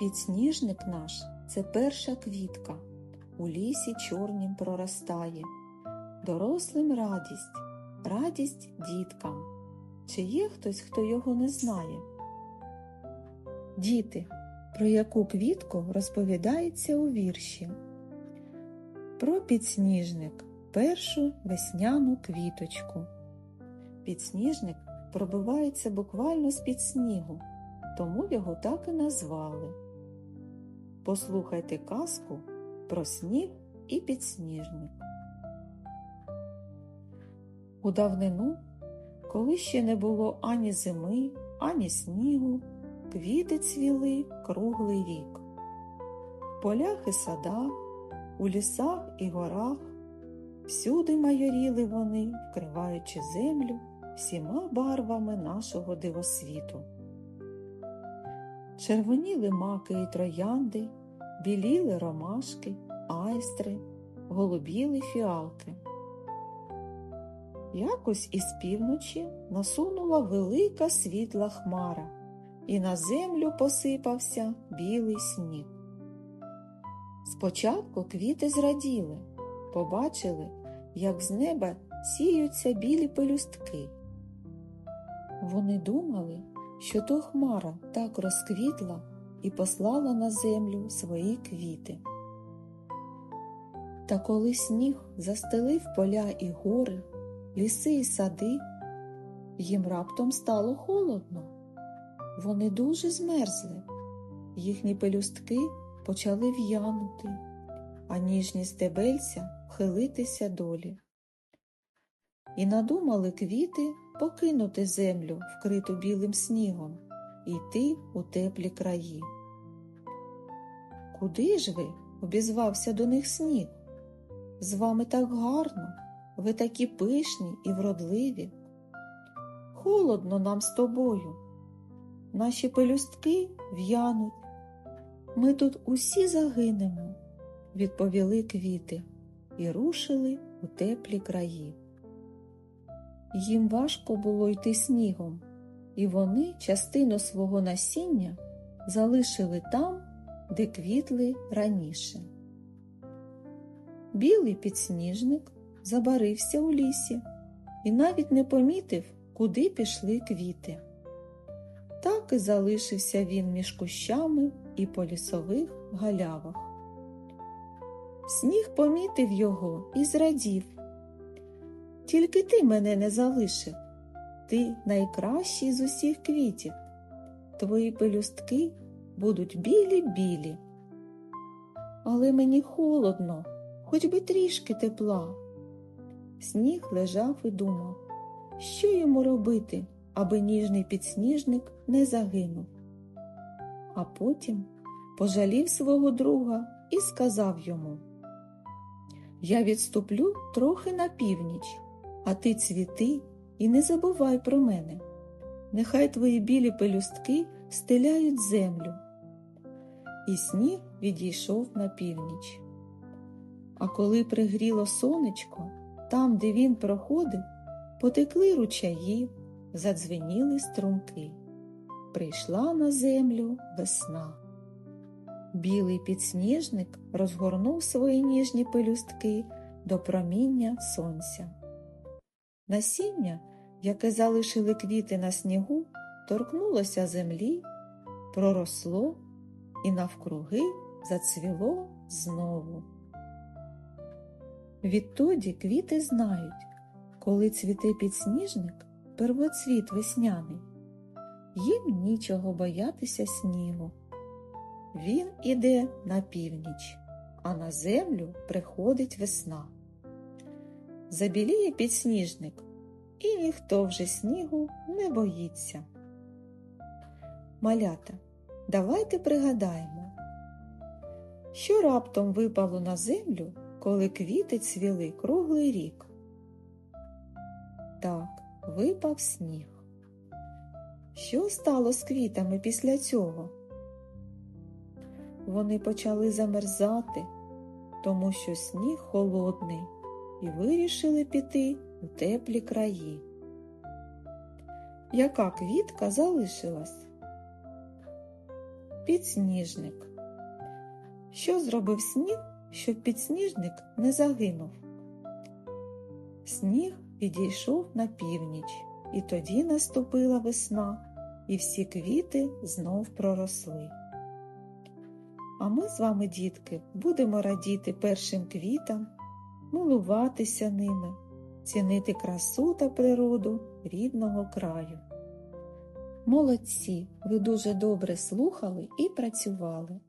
Підсніжник наш це перша квітка, у лісі чорнім проростає. Дорослим радість, радість діткам. Чи є хтось, хто його не знає? Діти, про яку квітку розповідається у вірші? Про підсніжник, першу весняну квіточку. Підсніжник пробивається буквально з-під снігу, тому його так і назвали. Послухайте казку про сніг і підсніжник. У давнину, коли ще не було ані зими, ані снігу, квіти цвіли круглий рік. В полях і садах, у лісах і горах, всюди майоріли вони, вкриваючи землю всіма барвами нашого дивосвіту. Червоніли маки і троянди, біліли ромашки, айстри, голубіли фіалки. Якось із півночі насунула велика світла хмара, і на землю посипався білий сніг. Спочатку квіти зраділи, побачили, як з неба сіються білі пелюстки. Вони думали, що то хмара так розквітла і послала на землю свої квіти. Та коли сніг застелив поля і гори, ліси і сади, їм раптом стало холодно. Вони дуже змерзли, їхні пелюстки почали в'янути, а ніжні стебельця вхилитися долі. І надумали квіти покинути землю, вкриту білим снігом, і йти у теплі краї. Куди ж ви? обізвався до них сніг. З вами так гарно, ви такі пишні і вродливі. Холодно нам з тобою. Наші пелюстки в'януть. Ми тут усі загинемо, відповіли квіти і рушили у теплі краї. Їм важко було йти снігом, і вони частину свого насіння залишили там, де квітли раніше. Білий підсніжник забарився у лісі і навіть не помітив, куди пішли квіти. Так і залишився він між кущами і по лісових галявах. Сніг помітив його і зрадів. Тільки ти мене не залишив. Ти найкращий з усіх квітів. Твої пелюстки будуть білі-білі. Але мені холодно, хоч би трішки тепла. Сніг лежав і думав, що йому робити, аби ніжний підсніжник не загинув. А потім пожалів свого друга і сказав йому Я відступлю трохи на північ, а ти цвіти і не забувай про мене. Нехай твої білі пелюстки стеляють землю. І сніг відійшов на північ. А коли пригріло сонечко, там, де він проходив, потекли ручаї, задзвеніли струмки. Прийшла на землю весна. Білий підсніжник розгорнув свої ніжні пелюстки до проміння сонця. Насіння, яке залишили квіти на снігу, торкнулося землі, проросло і навкруги зацвіло знову. Відтоді квіти знають, коли цвіте підсніжник, первоцвіт весняний, їм нічого боятися снігу. Він іде на північ, а на землю приходить весна. Забіліє підсніжник, і ніхто вже снігу не боїться. Малята, давайте пригадаємо, що раптом випало на землю, коли квіти цвіли круглий рік. Так, випав сніг. Що стало з квітами після цього? вони почали замерзати, тому що сніг холодний, і вирішили піти у теплі краї. Яка квітка залишилась? Підсніжник. Що зробив сніг, щоб підсніжник не загинув? Сніг підійшов на північ, і тоді наступила весна, і всі квіти знов проросли. А ми з вами, дітки, будемо радіти першим квітам, милуватися ними, цінити красу та природу рідного краю. Молодці, ви дуже добре слухали і працювали.